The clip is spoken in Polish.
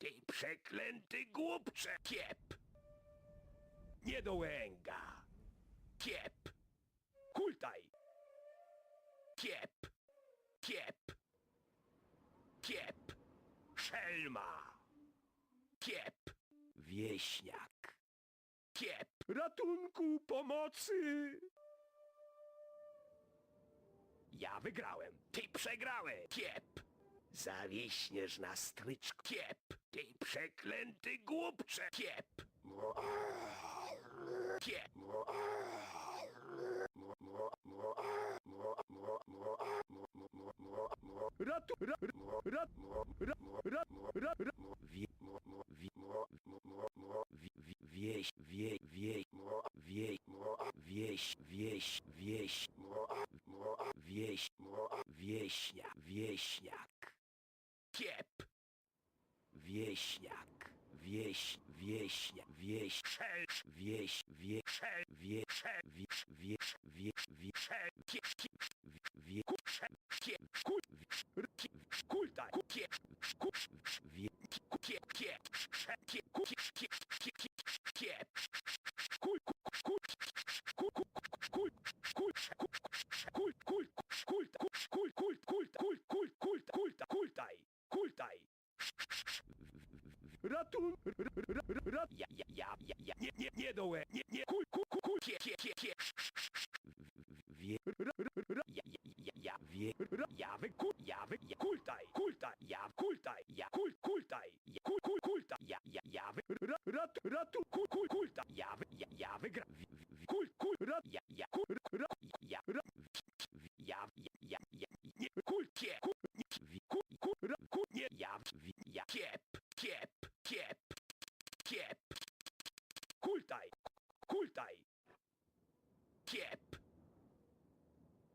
Ty przeklęty głupcze! Kiep! Niedołęga! Kiep! Kultaj! Kiep! Kiep! Kiep! Szelma! Kiep! Wieśniak! Kiep! Ratunku! Pomocy! Ja wygrałem, ty przegrałeś! Kiep! Zawiśniesz na stryczku! Kiep! Ty przeklęty głupcze! Kiep! Kiep! Ratu, ra, ra, ra, ra, ra, ra, wie, wie, wie, wieś, wie, wie, wie, wieś, wieś, wieś, wieś, wieśniak, wieśniak. Wieśniak, wieś, wieśniak, wieś, szel, wieś, wie, szel, wie, szel, wiesz, wiesz, wiesz, wiesz, szel, kie, kie, wie, ku, szel, kie, kul, wiesz, r, kie, wiesz, kultaj, ku, kie, wiesz, ku, wiesz, wie, kie, ku, kie, szel, kie, ku, kie, kie, kie, kie, kul, ku, kul, kul, kul, kul, kul, kul, kul, kul, kul, kul, kul, kul, kul, kul, kul, kultaj, kultaj. Ratun, rat, ja, ja, ja, ja, ja, nie, nie, nie dołe, nie, nie, kul, kul, kul, kul, kie, kie, kie, kie, wie, ja, ja, ja, ja, wie, ja, wy, kul, ja, wy, ja, kultaj, kultaj, ja, kultaj, ja, kul, kultaj, ja, kul, kul, kulta, ja, ja, ja, wy, rat, ratu, kul, kul, kulta, ja, wy, ja, ja, wygra, kul, kul, rat, ja, ja, kul, r, ja, ja, ra, w, w, ja, ja, ja, ja, nie, kul, kie, kul, nie, kul, kul, ra, kul, nie, ja, ja, kiep, Yeah.